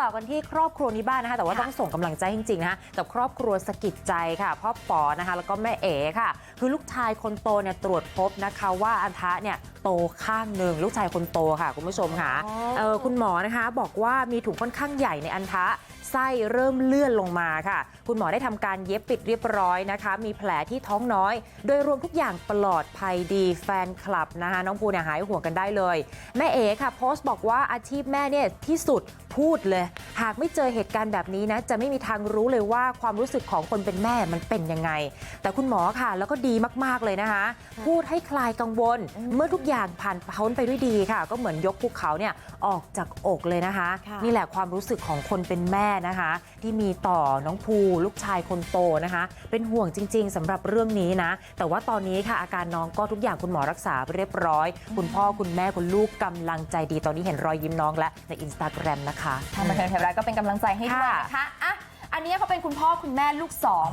ต่อกันที่ครอบครัวนี้บ้างนะคะ แต่ว่าค่ะต้องส่งกำลังใจจริงๆนะคะกับครอบครัวสกิดใจค่ะพ่อปอนะคะ แล้วก็แม่เอ๋ค่ะ คือลูกชายคนโตเนี่ยตรวจพบนะคะว่าอันทะเนี่ยโตข้างหนึ่งลูกชายคนโตค่ะคุณผู้ชมค่ะอ๋อเออคุณหมอนะคะบอกว่ามีถุงค่อนข้างใหญ่ในอันทะ ไส้เริ่มเลื่อนลงมาค่ะ คุณหมอได้ทำการเย็บปิดเรียบร้อยนะคะ มีแผลที่ท้องน้อย โดยรวมทุกอย่างปลอดภัยดีแฟนคลับนะคะน้องภูเนี่ยหายห่วงกันได้เลย แม่เอ๋ค่ะโพสต์บอกว่าอาชีพแม่เนี่ยที่สุดพูดเลย หากไม่เจอเหตุการณ์แบบนี้นะ จะไม่มีทางรู้เลยว่าความรู้สึกของคนเป็นแม่มันเป็นยังไง แต่คุณหมอค่ะ แล้วก็ดีมากๆเลยนะคะ พูดให้คลายกังวล เมื่อทุกอย่างผ่านพ้นไปด้วยดีค่ะ ก็เหมือนยกภูเขาเนี่ยออกจากอกเลยนะคะค่ะนี่แหละความรู้สึกของคนเป็นแม่นะคะที่มีต่อน้องภูลูกชายคนโตนะคะเป็นห่วงจริง ๆสำหรับเรื่องนี้นะแต่ว่าตอนนี้ค่ะอาการน้องก็ทุกอย่างคุณหมอรักษาไปเรียบร้อย คุณพ่อคุณแม่คุณลูกกำลังใจดีตอนนี้เห็นรอยยิ้มน้องและในอินสตาแกรมนะคะทางบันเทิงไทยรัฐก็เป็นกำลังใจให้ด้วยนะคะอะอันนี้เขาเป็นคุณพ่อคุณแม่ลูกสอง